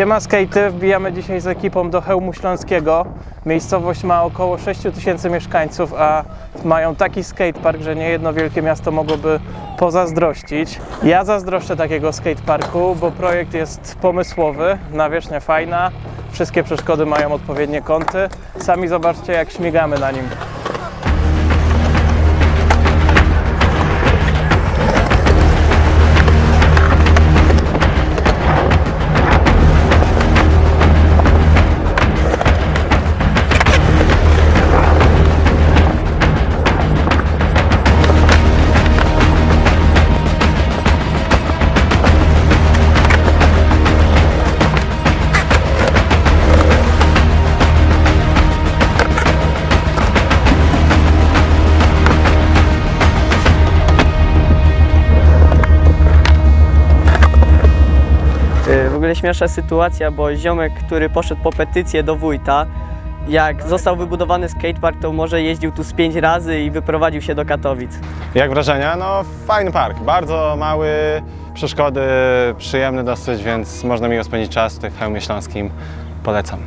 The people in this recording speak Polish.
Siema Skate, wbijamy dzisiaj z ekipą do Chełmu Śląskiego. Miejscowość ma około 6 tysięcy mieszkańców, a mają taki skatepark, że niejedno wielkie miasto mogłoby pozazdrościć. Ja zazdroszczę takiego skateparku, bo projekt jest pomysłowy, nawierzchnia fajna, wszystkie przeszkody mają odpowiednie kąty. Sami zobaczcie jak śmigamy na nim. Ogóle śmieszna sytuacja, bo ziomek, który poszedł po petycję do wójta, jak został wybudowany skatepark, to może jeździł tu z pięć razy i wyprowadził się do Katowic. Jak wrażenia? No fajny park, bardzo mały, przeszkody przyjemne dosyć, więc można miło spędzić czas tutaj w Chełmie Śląskim. Polecam.